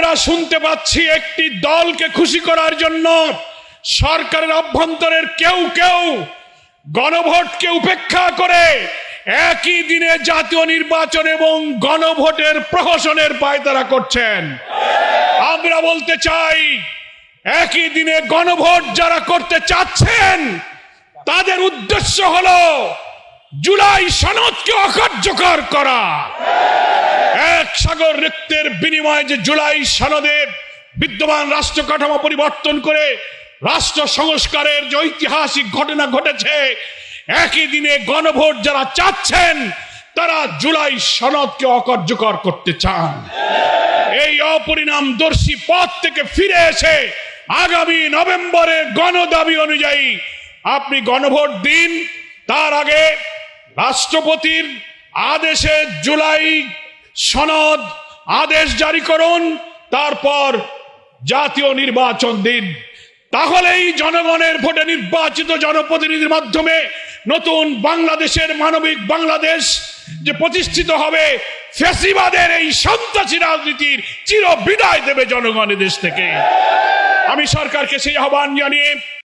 আমরা শুনতে পাচ্ছি একটি দলকে খুশি করার জন্য সরকারের অভ্যন্তরের কেউ কেউ গণভোটকে উপেক্ষা করে একই দিনে জাতীয় নির্বাচন এবং গণভোটের প্রহসনের পায়তারা করছেন। আমরা বলতে চাই, একই দিনে গণভোট যারা করতে চাচ্ছেন, তাদের উদ্দেশ্য হলো জুলাই সনদকে অকার্যকর করা। এক সাগর রক্তের বিনিময়ে যে জুলাই সনদে বিদ্যমান রাষ্ট্র কাঠামো পরিবর্তন করে রাষ্ট্র সংস্কারের যে ঐতিহাসিক ঘটনা ঘটেছে, একই দিনে গণভোট যারা চাচ্ছেন, তারা জুলাই সনদকে অকার্যকর করতে চান। এই অপরিণামদর্শী পথ থেকে ফিরে এসে আগামী নভেম্বরে গণদাবি অনুযায়ী আপনি গণভোট দিন, তার আগে রাষ্ট্রপতির আদেশে জুলাই সনদ, আদেশ জারি করুন, তারপর জাতীয় নির্বাচন দিন। তাহলেই জনগণের ভোটে নির্বাচিত জনপ্রতিনিধির মাধ্যমে নতুন বাংলাদেশের মানবিক বাংলাদেশ যে প্রতিষ্ঠিত হবে, ফেসিবাদের এই সন্ত্রাসী রাজনীতির চির বিদায় দেবে জনগণের দেশ থেকে। আমি সরকারকে সেই আহ্বান জানিয়ে